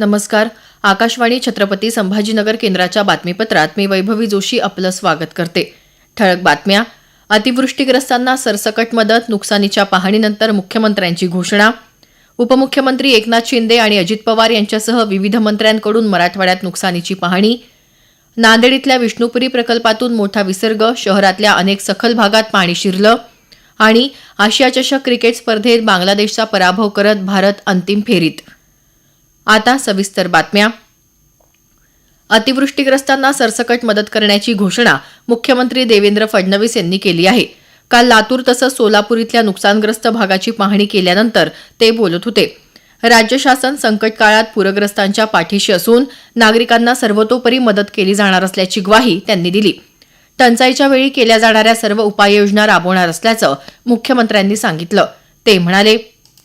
नमस्कार. आकाशवाणी छत्रपती संभाजीनगर केंद्राच्या बातमीपत्रात मी वैभवी जोशी आपलं स्वागत करते. ठळक बातम्या. अतिवृष्टीग्रस्तांना सरसकट मदत नुकसानीच्या पाहणीनंतर मुख्यमंत्र्यांची घोषणा. उपमुख्यमंत्री एकनाथ शिंदे आणि अजित पवार यांच्यासह विविध मंत्र्यांकडून मराठवाड्यात नुकसानीची पाहणी. नांदेड इथल्या विष्णुपुरी प्रकल्पातून मोठा विसर्ग शहरातल्या अनेक सखल भागात पाणी शिरलं आणि आशिया चषक क्रिकेट स्पर्धेत बांगलादेशचा पराभव करत भारत अंतिम फेरीत. आता सविस्तर बातम्या. अतिवृष्टीग्रस्तांना सरसकट मदत करण्याची घोषणा मुख्यमंत्री देवेंद्र फडणवीस यांनी केली आहे. काल लातूर तसंच सोलापूर इथल्या नुकसानग्रस्त भागाची पाहणी केल्यानंतर ते बोलत होते. राज्य शासन संकट काळात पूरग्रस्तांच्या पाठीशी असून नागरिकांना सर्वतोपरी मदत केली जाणार असल्याची ग्वाही त्यांनी दिली. टंचाईच्या वेळी केल्या जाणाऱ्या सर्व उपाययोजना राबवणार असल्याचं मुख्यमंत्र्यांनी सांगितलं. ते म्हणाले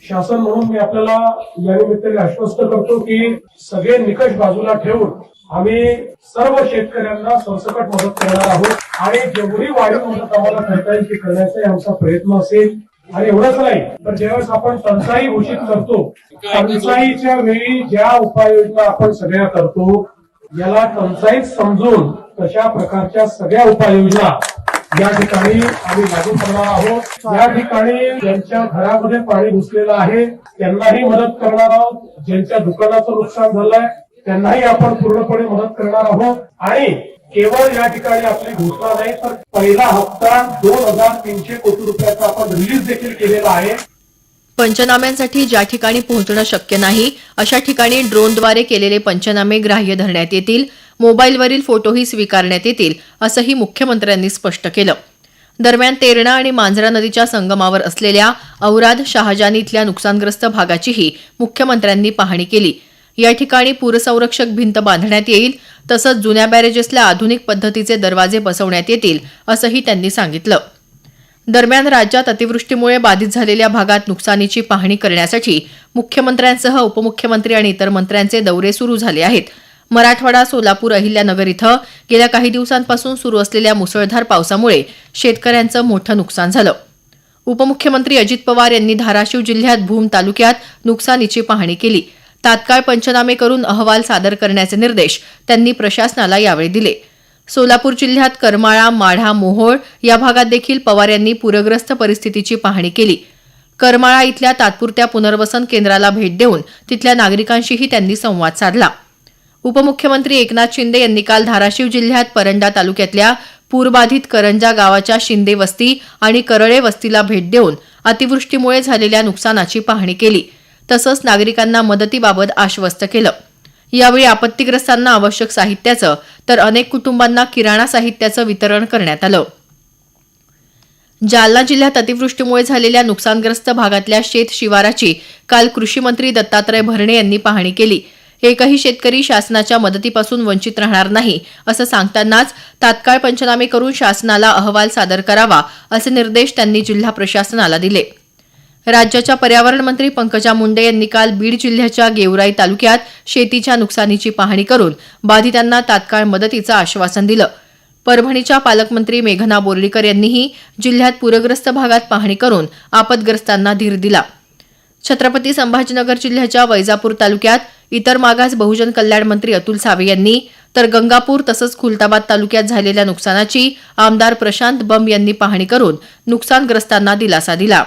शासन म्हणून मी आपल्याला या निमित्ताने आश्वस्त करतो की सगळे निकष बाजूला ठेवून आम्ही सर्व शेतकऱ्यांना सरसकट मदत करणार आहोत. आणि जेवढी वाढीव मदत आम्हाला करता येईल ती करण्याचा आमचा प्रयत्न असेल. आणि एवढंच नाही तर ज्यावेळेस आपण टंचाई घोषित करतो टंचाईच्या वेळी ज्या उपाययोजना आपण सगळ्या करतो याला टंचाईत समजून तशा प्रकारच्या सगळ्या उपाययोजना या ठिकाणी आम्ही लागू करणार आहोत. या ठिकाणी ज्यांच्या घरामध्ये पाणी घुसलेलं आहे त्यांनाही मदत करणार आहोत. ज्यांच्या दुकानाचं नुकसान झालंय त्यांनाही आपण पूर्णपणे मदत करणार आहोत. आणि केवळ या ठिकाणी आपली घोषणा नाही तर पहिला हप्ता दोन हजार तीनशे कोटी रुपयाचा आपण रिलीज देखील केलेला आहे. पंचनाम्यांसाठी ज्या ठिकाणी पोहोचणं शक्य नाही अशा ठिकाणी ड्रोनद्वारे केलेले पंचनामे ग्राह्य धरण्यात येतील. मोबाईलवरील फोटोही स्वीकारण्यात येतील असंही मुख्यमंत्र्यांनी स्पष्ट केलं. दरम्यान तेरणा आणि मांजरा नदीच्या संगमावर असलेल्या औराद शहाजानी इथल्या नुकसानग्रस्त भागाचीही मुख्यमंत्र्यांनी पाहणी केली. या ठिकाणी पूरसंरक्षक भिंत बांधण्यात येईल तसंच जुन्या बॅरेजेसला आधुनिक पद्धतीचे दरवाजे बसवण्यात येतील असंही त्यांनी सांगितलं. दरम्यान राज्यात अतिवृष्टीमुळे बाधित झालेल्या भागात नुकसानीची पाहणी करण्यासाठी मुख्यमंत्र्यांसह उपमुख्यमंत्री आणि इतर मंत्र्यांचे दौरे सुरू झाले आहेत. मराठवाडा सोलापूर अहिल्यानगर इथं गेल्या काही दिवसांपासून सुरू असलेल्या मुसळधार पावसामुळे शेतकऱ्यांचं मोठं नुकसान झालं. उपमुख्यमंत्री अजित पवार यांनी धाराशिव जिल्ह्यात भूम तालुक्यात नुकसानीची पाहणी केली. तात्काळ पंचनामे करून अहवाल सादर करण्याचे निर्देश त्यांनी प्रशासनाला यावेळी दिले. सोलापूर जिल्ह्यात करमाळा माढा मोहोळ या भागात देखील पवार यांनी पूरग्रस्त परिस्थितीची पाहणी केली. करमाळा इथल्या तात्पुरत्या पुनर्वसन केंद्राला भेट देऊन तिथल्या नागरिकांशीही त्यांनी संवाद साधला. उपमुख्यमंत्री एकनाथ शिंदे यांनी काल धाराशिव जिल्ह्यात परंडा तालुक्यातल्या पूरबाधित करंजा गावाच्या शिंदे वस्ती आणि करळे वस्तीला भेट देऊन अतिवृष्टीमुळे झालेल्या नुकसानाची पाहणी केली. तसंच नागरिकांना मदतीबाबत आश्वस्त केलं. यावेळी आपत्तीग्रस्तांना आवश्यक साहित्याचं तर अनेक कुटुंबांना किराणा साहित्याचं वितरण करण्यात आलं. जालना जिल्ह्यात अतिवृष्टीमुळे झालेल्या नुकसानग्रस्त भागातल्या शेत शिवाराची काल कृषी मंत्री दत्तात्रय भरणे यांनी पाहणी केली. एकही शेतकरी शासनाच्या मदतीपासून वंचित राहणार नाही असं सांगतानाच तात्काळ पंचनामे करून शासनाला अहवाल सादर करावा असे निर्देश त्यांनी जिल्हा प्रशासनाला दिले. राज्याच्या पर्यावरण मंत्री पंकजा मुंडे यांनी काल बीड जिल्ह्याच्या गेवराई तालुक्यात शेतीच्या नुकसानीची पाहणी करून बाधितांना तात्काळ मदतीचं आश्वासन दिलं. परभणीच्या पालकमंत्री मेघना बोर्डीकर यांनीही जिल्ह्यात पूरग्रस्त भागात पाहणी करून आपदग्रस्तांना धीर दिला. छत्रपती संभाजीनगर जिल्ह्याच्या वैजापूर तालुक्यात इतर मागास बहुजन कल्याण मंत्री अतुल सावे यांनी तर गंगापूर तसंच खुलताबाद तालुक्यात झालेल्या नुकसानाची आमदार प्रशांत बंब यांनी पाहणी करून नुकसानग्रस्तांना दिलासा दिला.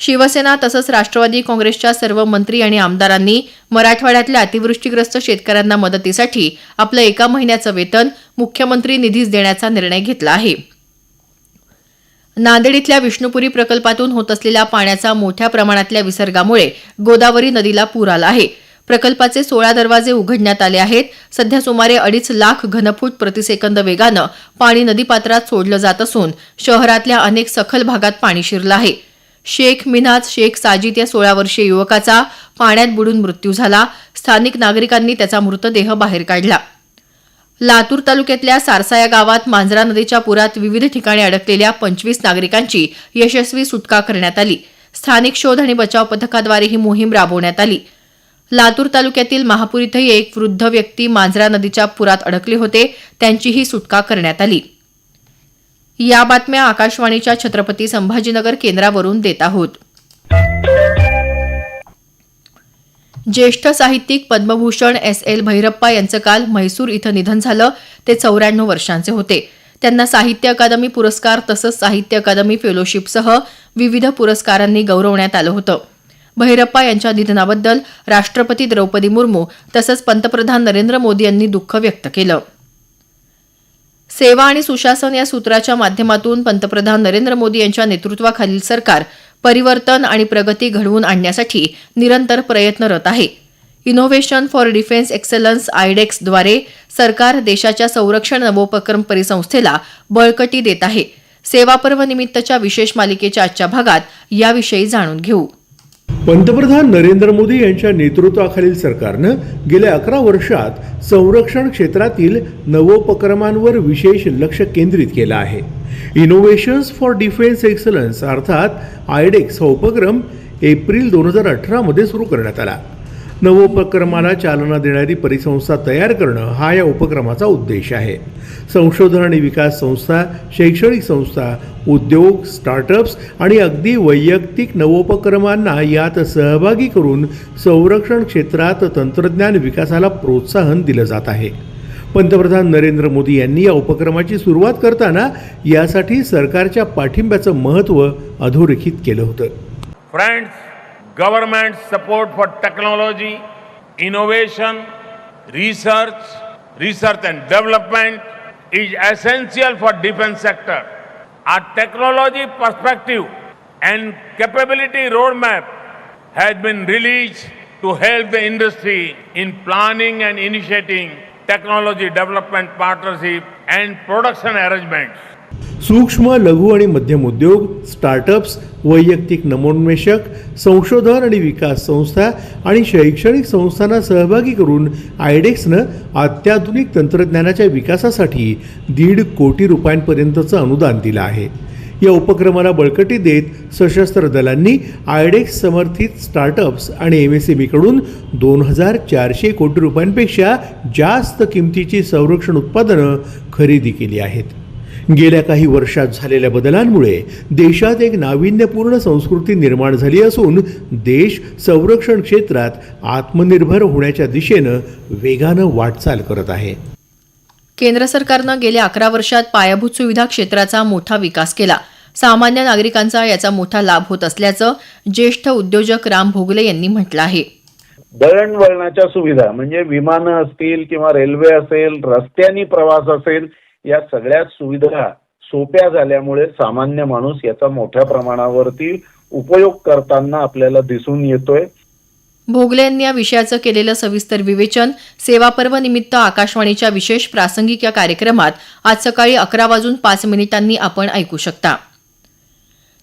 शिवसेना तसंच राष्ट्रवादी काँग्रेसच्या सर्व मंत्री आणि आमदारांनी मराठवाड्यातल्या अतिवृष्टीग्रस्त शेतकऱ्यांना मदतीसाठी आपलं एका महिन्याचं वेतन मुख्यमंत्री निधीस देण्याचा निर्णय घेतला आहे. नांदेड इथल्या विष्णुपुरी प्रकल्पातून होत असलेल्या पाण्याचा मोठ्या प्रमाणातल्या विसर्गामुळे गोदावरी नदीला पूर आला आहे. प्रकल्पाचे सोळा दरवाजे उघडण्यात आले आहेत. सध्या सुमारे अडीच लाख घनफूट प्रतिसेकंद वेगानं पाणी नदीपात्रात सोडलं जात असून शहरातल्या अनेक सखल भागात पाणी शिरलं आहे. शेख मिनाज शेख साजिद या सोळा वर्षीय युवकाचा पाण्यात बुडून मृत्यू झाला. स्थानिक नागरिकांनी त्याचा मृतदेह बाहेर काढला. लातूर तालुक्यातल्या सारसा या गावात मांजरा नदीच्या पुरात विविध ठिकाणी अडकलेल्या पंचवीस नागरिकांची यशस्वी सुटका करण्यात आली. स्थानिक शोध आणि बचाव पथकाद्वारे ही मोहीम राबवण्यात आली. लातूर तालुक्यातील महापूर इथंही एक वृद्ध व्यक्ती मांजरा नदीच्या पुरात अडकले होते. त्यांचीही सुटका करण्यात आली. या बातम्या आकाशवाणीच्या छत्रपती संभाजीनगर केंद्रावरून देत आहोत. ज्येष्ठ साहित्यिक पद्मभूषण एस एल भैरप्पा यांचं काल म्हैसूर इथं निधन झालं. ते चौऱ्याण्णव वर्षांचे होते. त्यांना साहित्य अकादमी पुरस्कार तसंच साहित्य अकादमी फेलोशिपसह विविध पुरस्कारांनी गौरवण्यात आलं होतं. भैरप्पा यांच्या निधनाबद्दल राष्ट्रपती द्रौपदी मुर्मू तसंच पंतप्रधान नरेंद्र मोदी यांनी दुःख व्यक्त केलं. सेवा आणि सुशासन या सूत्राच्या माध्यमातून पंतप्रधान नरेंद्र मोदी यांच्या नेतृत्वाखालील सरकार परिवर्तन आणि प्रगती घडवून आणण्यासाठी निरंतर प्रयत्नरत आहे. इनोव्हेशन फॉर डिफेन्स एक्सलन्स आयडेक्सद्वारे सरकार देशाच्या संरक्षण नवोपक्रम परिसंस्थेला बळकटी देत आहे. सेवापर्व निमित्तच्या विशेष मालिकेच्या आजच्या भागात याविषयी जाणून घेऊ. पंतप्रधान नरेंद्र मोदी यांच्या नेतृत्वाखालील सरकारनं गेल्या अकरा वर्षात संरक्षण क्षेत्रातील नवोपक्रमांवर विशेष लक्ष केंद्रित केलं आहे. इनोव्हेशन्स फॉर डिफेन्स एक्सलन्स अर्थात आयडेक्स हा उपक्रम एप्रिल दोन हजार अठरामध्ये सुरू करण्यात आला. नवोपक्रमाला चालना देणारी परिसंस्था तयार करणं हा या उपक्रमाचा उद्देश आहे. संशोधन आणि विकास संस्था शैक्षणिक संस्था उद्योग स्टार्टअप्स आणि अगदी वैयक्तिक नवोपक्रमांना यात सहभागी करून संरक्षण क्षेत्रात तंत्रज्ञान विकासाला प्रोत्साहन दिलं जात आहे. पंतप्रधान नरेंद्र मोदी यांनी या उपक्रमाची सुरुवात करताना यासाठी सरकारच्या पाठिंब्याचं महत्त्व अधोरेखित केलं होतं. Friends government support for technology, innovation, research, research and development is essential for defense sector. Our technology perspective and capability roadmap has been released to help the industry in planning and initiating technology development partnership and production arrangements. सूक्ष्म लघु आणि मध्यम उद्योग startups वैयक्तिक नमोन्मेषक संशोधन आणि विकास संस्था आणि शैक्षणिक संस्थांना सहभागी करून आयडेक्सनं अत्याधुनिक तंत्रज्ञानाच्या विकासासाठी दीड कोटी रुपयांपर्यंतचं अनुदान दिलं आहे. या उपक्रमाला बळकटी देत सशस्त्र दलांनी आयडेक्स समर्थित स्टार्टअप्स आणि एम एस एम ईकडून दोन हजार चारशे कोटी रुपयांपेक्षा जास्त किमतीची संरक्षण उत्पादनं खरेदी केली आहेत. गेल्या काही वर्षात झालेल्या बदलांमुळे देशात एक नाविन्यपूर्ण संस्कृती निर्माण झाली असून देश संरक्षण क्षेत्रात आत्मनिर्भर होण्याच्या दिशेनं वेगानं वाटचाल करत आहे. केंद्र सरकारनं गेल्या अकरा वर्षात पायाभूत सुविधा क्षेत्राचा मोठा विकास केला. सामान्य नागरिकांचा याचा मोठा लाभ होत असल्याचं ज्येष्ठ उद्योजक राम भोगले यांनी म्हटलं आहे. दळणवळणाच्या सुविधा म्हणजे विमानं असतील किंवा रेल्वे असेल रस्त्यानी प्रवास असेल या सगळ्या सुविधा सोप्या झाल्यामुळे सामान्य माणूस याचा मोठ्या प्रमाणावरती उपयोग करताना आपल्याला दिसून येतोय. भोगले यांनी या विषयाचं केलेलं सविस्तर विवेचन सेवा पर्व निमित्त आकाशवाणीच्या विशेष प्रासंगिक या कार्यक्रमात आज सकाळी अकरा वाजून पाच मिनिटांनी आपण ऐकू शकता.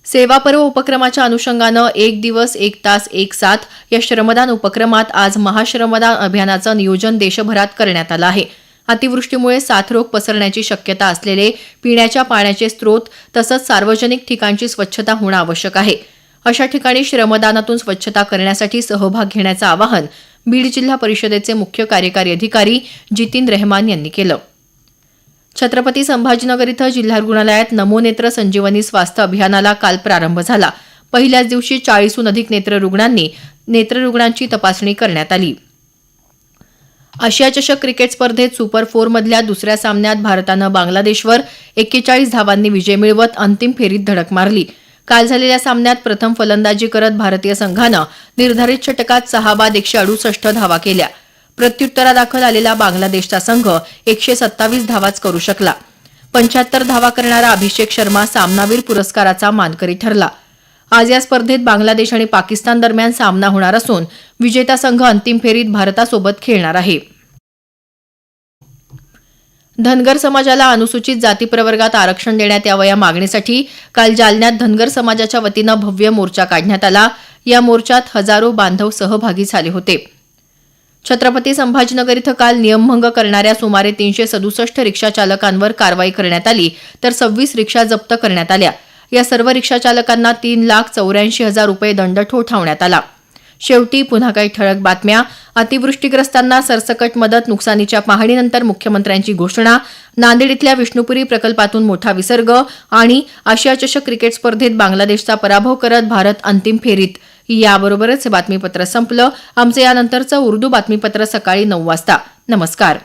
सेवा पर्व उपक्रमाच्या अनुषंगानं एक दिवस एक तास एक साथ या श्रमदान उपक्रमात आज महाश्रमदान अभियानाचं नियोजन देशभरात करण्यात आलं आहे. अतिवृष्टीमुळे साथरोग पसरण्याची शक्यता असलेले पिण्याच्या पाण्याचे स्रोत तसंच सार्वजनिक ठिकाणची स्वच्छता होणं आवश्यक आहे. अशा ठिकाणी श्रमदानातून स्वच्छता करण्यासाठी सहभाग घेण्याचं आवाहन बीड जिल्हा परिषदेचे मुख्य कार्यकारी अधिकारी जितीन रेहमान यांनी केलं. छत्रपती संभाजीनगर इथं जिल्हा रुग्णालयात नमोनेत्र संजीवनी स्वास्थ्य अभियानाला काल प्रारंभ झाला. पहिल्याच दिवशी चाळीसहून अधिक नेत्ररुग्णांनी नेत्ररुग्णांची तपासणी करण्यात आली. आशिया चषक क्रिकेट स्पर्धेत सुपर फोरमधल्या दुसऱ्या सामन्यात भारतानं बांगलादेशवर एक्केचाळीस धावांनी विजय मिळवत अंतिम फेरीत धडक मारली. काल झालेल्या सामन्यात प्रथम फलंदाजी करत भारतीय संघानं निर्धारित षटकात सहा बाद एकशे अडुसष्ट धावा केल्या. प्रत्युत्तरादाखल आलेला बांगलादेशचा संघ एकशे सत्तावीस धावाच करू शकला. पंच्याहत्तर धावा करणारा अभिषेक शर्मा सामनावीर पुरस्काराचा मानकरी ठरला. आज या स्पर्धेत बांगलादेश आणि पाकिस्तान दरम्यान सामना होणार असून विजेता संघ अंतिम फेरीत भारतासोबत खेळणार आहे. धनगर समाजाला अनुसूचित जाती प्रवर्गात आरक्षण देण्यात यावं या मागणीसाठी काल जालन्यात धनगर समाजाच्या वतीनं भव्य मोर्चा काढण्यात आला. या मोर्चात हजारो बांधव सहभागी झाले होते. छत्रपती संभाजीनगर इथं काल नियमभंग करणाऱ्या सुमारे तीनशे सदुसष्ट रिक्षा चालकांवर कारवाई करण्यात आली तर सव्वीस रिक्षा जप्त करण्यात आल्या. या सर्व रिक्षा चालकांना तीन लाख चौऱ्याऐंशी हजार रुपये दंड ठोठावण्यात आला. शेवटी पुन्हा काही ठळक बातम्या. अतिवृष्टीग्रस्तांना सरसकट मदत नुकसानीच्या पाहणीनंतर मुख्यमंत्र्यांची घोषणा. नांदेड इथल्या विष्णुपुरी प्रकल्पातून मोठा विसर्ग आणि आशिया चषक क्रिकेट स्पर्धेत बांगलादेशचा पराभव करत भारत अंतिम फेरीत. याबरोबरच हे बातमीपत्र संपलं. आमचं यानंतरचं उर्दू बातमीपत्र सकाळी नऊ वाजता. नमस्कार.